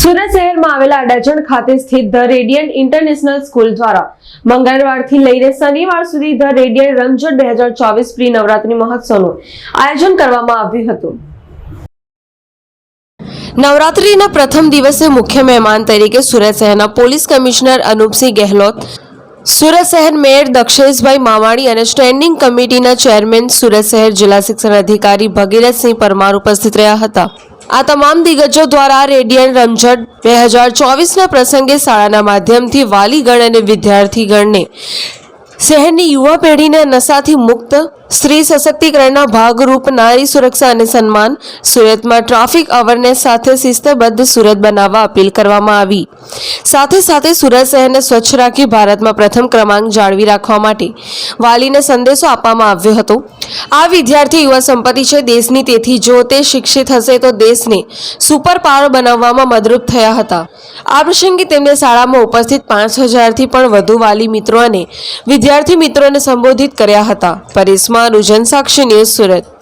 શહેરમાં આવેલા અડાજણ ખાતે સ્થિત ધ રેડિયન્ટ ઇન્ટરનેશનલ સ્કૂલ દ્વારા મંગળવારથી લઈને શનિવાર સુધી ધ રેડિયન્ટ રમઝટ બે હજાર ચોવીસ પ્રી નવરાત્રી મહોત્સવનું આયોજન કરવામાં આવ્યું હતું. નવરાત્રીના પ્રથમ દિવસે મુખ્ય મહેમાન તરીકે સુરત શહેરના પોલીસ કમિશનર અનુપસિંહ ગેહલોત, સુરત શહેર મેયર દક્ષેશભાઈ માવાણી અને સ્ટેન્ડિંગ કમિટીના ચેરમેન સુરત શહેર જિલ્લા શિક્ષણ અધિકારી ભગીરથસિંહ પરમાર ઉપસ્થિત રહ્યા હતા. આ તમામ દિગ્ગજો દ્વારા રેડિયન રમઝટ બે હજાર ચોવીસના પ્રસંગે શાળાના માધ્યમથી વાલીગણ અને વિદ્યાર્થીગણને શહેરની યુવા પેઢીને નશાથી મુક્ત સ્ત્રી સશક્તિકરણના ભાગરૂપ નારી સુરક્ષા અને સન્માન, સુરતમાં ટ્રાફિક અવેરનેસ સાથે શિસ્તબદ્ધ સુરત બનાવવા અપીલ કરવામાં આવી. સાથે સાથે સુરત શહેરને સ્વચ્છ રાખી ભારતમાં પ્રથમ ક્રમાંક જાળવી રાખવા માટે વાલીને સંદેશો આપવામાં આવ્યો હતો. આ વિદ્યાર્થી યુવા સંપત્તિ છે, દેશની તેથી જો તે શિક્ષિત હશે તો દેશને સુપર પાવર બનાવવામાં મદરૂપ થયા હતા. આ પ્રસંગે તેમને શાળામાં ઉપસ્થિત પાંચ હજારથી પણ વધુ વાલી મિત્રો અને વિદ્યાર્થી મિત્રોને સંબોધિત કર્યા હતા. માનું જનસાક્ષી ન્યૂઝ સુરત.